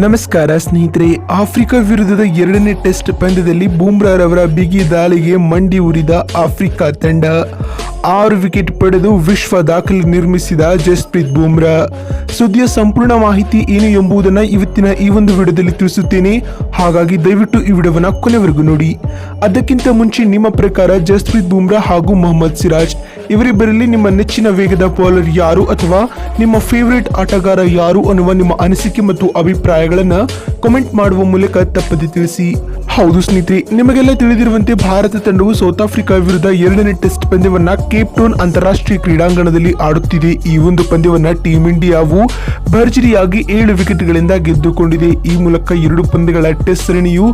ನಮಸ್ಕಾರ ಸ್ನೇಹಿತರೆ, ಆಫ್ರಿಕಾ ವಿರುದ್ಧದ ಎರಡನೇ ಟೆಸ್ಟ್ ಪಂದ್ಯದಲ್ಲಿ ಬೂಮ್ರಾರವರ ಬಿಗಿ ದಾಳಿಗೆ ಮಂಡಿ ಉರಿದ ಆಫ್ರಿಕಾ ತಂಡ ಆರು ವಿಕೆಟ್ ಪಡೆದು ವಿಶ್ವ ದಾಖಲೆ ನಿರ್ಮಿಸಿದ ಜಸ್ಪ್ರೀತ್ ಬೂಮ್ರಾ. ಸುದ್ದಿಯ ಸಂಪೂರ್ಣ ಮಾಹಿತಿ ಏನು ಎಂಬುದನ್ನು ಇವತ್ತಿನ ಈ ಒಂದು ವಿಡಿಯೋದಲ್ಲಿ ತಿಳಿಸುತ್ತೇನೆ. ಹಾಗಾಗಿ ದಯವಿಟ್ಟು ಈ ವಿಡಿಯೋವನ್ನ ಕೊನೆವರೆಗೂ ನೋಡಿ. ಅದಕ್ಕಿಂತ ಮುಂಚೆ ನಿಮ್ಮ ಪ್ರಕಾರ ಜಸ್ಪ್ರೀತ್ ಬೂಮ್ರಾ ಹಾಗೂ ಮೊಹಮ್ಮದ್ ಸಿರಾಜ್ ಇವರಿಬ್ಬರಲ್ಲಿ ನಿಮ್ಮ ನೆಚ್ಚಿನ ವೇಗದ ಬೌಲರ್ ಯಾರು ಅಥವಾ ನಿಮ್ಮ ಫೇವರೇಟ್ ಆಟಗಾರ ಯಾರು ಅನ್ನುವ ನಿಮ್ಮ ಅನಿಸಿಕೆ ಮತ್ತು ಅಭಿಪ್ರಾಯಗಳನ್ನು ಕಮೆಂಟ್ ಮಾಡುವ ಮೂಲಕ ತಪ್ಪದೆ ತಿಳಿಸಿ. ಹೌದು ಸ್ನೇಹಿತರೆ, ನಿಮಗೆಲ್ಲ ತಿಳಿದಿರುವಂತೆ ಭಾರತ ತಂಡವು ಸೌತ್ ಆಫ್ರಿಕಾ ವಿರುದ್ಧ ಎರಡನೇ ಟೆಸ್ಟ್ ಪಂದ್ಯವನ್ನ ಕೇಪ್ ಟೌನ್ ಅಂತಾರಾಷ್ಟ್ರೀಯ ಕ್ರೀಡಾಂಗಣದಲ್ಲಿ ಆಡುತ್ತಿದೆ. ಈ ಒಂದು ಪಂದ್ಯವನ್ನ ಟೀಂ ಇಂಡಿಯಾವು ಭರ್ಜರಿಯಾಗಿ ಏಳು ವಿಕೆಟ್ಗಳಿಂದ ಗೆದ್ದುಕೊಂಡಿದೆ. ಈ ಮೂಲಕ ಎರಡು ಪಂದ್ಯಗಳ ಟೆಸ್ಟ್ ಸರಣಿಯು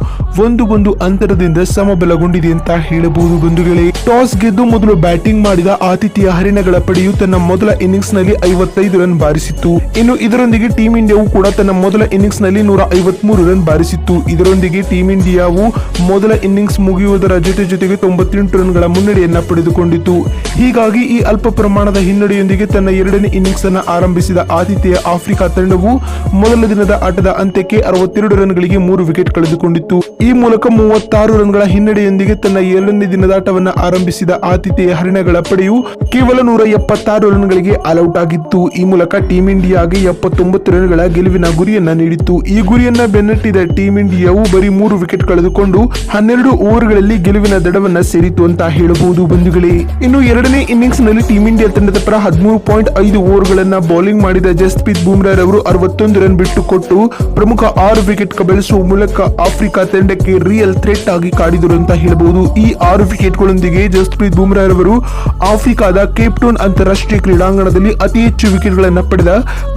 ಒಂದು ಒಂದು ಅಂತರದಿಂದ ಸಮಬಲಗೊಂಡಿದೆ ಅಂತ ಹೇಳಬಹುದು ಬಂಧುಗಳೇ. ಟಾಸ್ ಗೆದ್ದು ಮೊದಲು ಬ್ಯಾಟಿಂಗ್ ಮಾಡಿದ ಆತಿಥ್ಯ ಹರಿಣಗಳ ಪಡೆಯು ತನ್ನ ಮೊದಲ ಇನ್ನಿಂಗ್ಸ್ನಲ್ಲಿ ಐವತ್ತೈದು ರನ್ ಬಾರಿಸಿತ್ತು. ಇನ್ನು ಇದರೊಂದಿಗೆ ಟೀಂ ಇಂಡಿಯಾವು ಕೂಡ ತನ್ನ ಮೊದಲ ಇನ್ನಿಂಗ್ಸ್ನಲ್ಲಿ ನೂರ ಐವತ್ಮೂರು ರನ್ ಬಾರಿಸಿತ್ತು. ಇದರೊಂದಿಗೆ ಟೀಂ ಇಂಡಿಯಾವು ಮೊದಲ ಇನ್ನಿಂಗ್ಸ್ ಮುಗಿಯುವುದರ ಜೊತೆ ಜೊತೆಗೆ ತೊಂಬತ್ತೆಂಟು ರನ್ಗಳ ಮುನ್ನಡೆಯನ್ನ ಪಡೆದುಕೊಂಡಿತು. ಹೀಗಾಗಿ ಈ ಅಲ್ಪ ಪ್ರಮಾಣದ ಹಿನ್ನಡೆಯೊಂದಿಗೆ ತನ್ನ ಎರಡನೇ ಇನ್ನಿಂಗ್ಸ್ ಅನ್ನು ಆರಂಭಿಸಿದ ಆತಿಥೇಯ ಆಫ್ರಿಕಾ ತಂಡವು ಮೊದಲ ದಿನದ ಆಟದ ಅಂತ್ಯಕ್ಕೆ ಅರವತ್ತೆರಡು ರನ್ಗಳಿಗೆ ಮೂರು ವಿಕೆಟ್ ಕಳೆದುಕೊಂಡಿತ್ತು. ಈ ಮೂಲಕ ಮೂವತ್ತಾರು ರನ್ಗಳ ಹಿನ್ನಡೆಯೊಂದಿಗೆ ತನ್ನ ಎರಡನೇ ದಿನದ ಆಟವನ್ನ ಆರಂಭಿಸಿದ ಆತಿಥೇಯ ಹರಿಣಗಳ ಪಡೆಯು ಕೇವಲ ನೂರ ಎಪ್ಪತ್ತಾರು ರನ್ಗಳಿಗೆ ಆಲ್ಔಟ್ ಆಗಿತ್ತು. ಈ ಮೂಲಕ ಟೀಂ ಇಂಡಿಯಾಗೆ ಎಪ್ಪತ್ತೊಂಬತ್ತು ರನ್ಗಳ ಗೆಲುವಿನ ಗುರಿಯನ್ನ ನೀಡಿತ್ತು. ಈ ಗುರಿಯನ್ನ ಬೆನ್ನಟ್ಟಿದ ಟೀಂ ಇಂಡಿಯಾವು ಬರೀ ಮೂರು ವಿಕೆಟ್ ಕಳೆದುಕೊಂಡು ಹನ್ನೆರಡು ಓವರ್ಗಳಲ್ಲಿ ಗೆಲುವಿನ ದಡವನ್ನ ಸೇರಿತು ಅಂತ ಹೇಳಬಹುದು ಬಂಧುಗಳೇ. ಇನ್ನು ಎರಡನೇ ಇನ್ನಿಂಗ್ಸ್ನಲ್ಲಿ ಟೀಂ ಇಂಡಿಯಾ ತಂಡದ ಪರ ಹದಿಮೂರು ಪಾಯಿಂಟ್ ಐದು ಓವರ್ಗಳನ್ನ ಬೌಲಿಂಗ್ ಮಾಡಿದ ಜಸ್ಪ್ರೀತ್ ಬೂಮ್ರಾರ್ ಅವರು ಅರವತ್ತೊಂದು ರನ್ ಬಿಟ್ಟುಕೊಟ್ಟು ಪ್ರಮುಖ ಆರು ವಿಕೆಟ್ ಕಬಳಿಸುವ ಮೂಲಕ ಆಫ್ರಿಕಾ ತಂಡಕ್ಕೆ ರಿಯಲ್ ಥ್ರೆಟ್ ಆಗಿ ಕಾಡಿದರು ಅಂತ ಹೇಳಬಹುದು. ಈ ಆರು ವಿಕೆಟ್ಗಳೊಂದಿಗೆ ಜಸ್ಪ್ರೀತ್ ಬೂಮ್ರಾರ್ ಅವರು ಆಫ್ರಿಕಾದ ಕೇಪ್ ಟೌನ್ ಅಂತಾರಾಷ್ಟ್ರೀಯ ಕ್ರೀಡಾಂಗಣದಲ್ಲಿ ಅತಿ ಹೆಚ್ಚು ವಿಕೆಟ್ಗಳನ್ನು ಪಡೆದ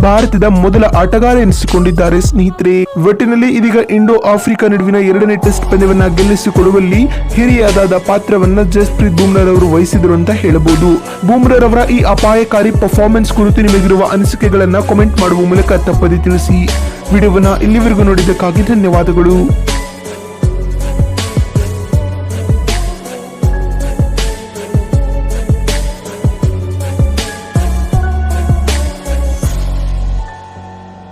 ಭಾರತದ ಮೊದಲ ಆಟಗಾರ ಎನಿಸಿಕೊಂಡಿದ್ದಾರೆ ಸ್ನೇಹಿತರೆ. ಒಟ್ಟಿನಲ್ಲಿ ಇದೀಗ ಇಂಡೋ ಆಫ್ರಿಕಾ ನಡುವಿನ ಎರಡನೇ ಪಂದ್ಯವನ್ನ ಗೆಲ್ಲಿಸಿಕೊಡುವಲ್ಲಿ ಹಿರಿಯಾದ ಪಾತ್ರವನ್ನ ಜಸ್ಪ್ರೀತ್ ಬೂಮ್ರಾರ್ ಅವರು ವಹಿಸಿದರು ಅಂತ ಹೇಳಬಹುದು ಬೂಮ್ರಾರ್ ಅವರ ಈ ಅಪಾಯಕಾರಿ ಪರ್ಫಾರ್ಮೆನ್ಸ್ ಕುರಿತು ನಿಮಗಿರುವ ಅನಿಸಿಕೆಗಳನ್ನ ಕಾಮೆಂಟ್ ಮಾಡುವ ಮೂಲಕ ತಪ್ಪದೆ ತಿಳಿಸಿ. ವಿಡಿಯೋವನ್ನ ಇಲ್ಲಿವರೆಗೂ ನೋಡಿದ್ದಕ್ಕಾಗಿ ಧನ್ಯವಾದಗಳು.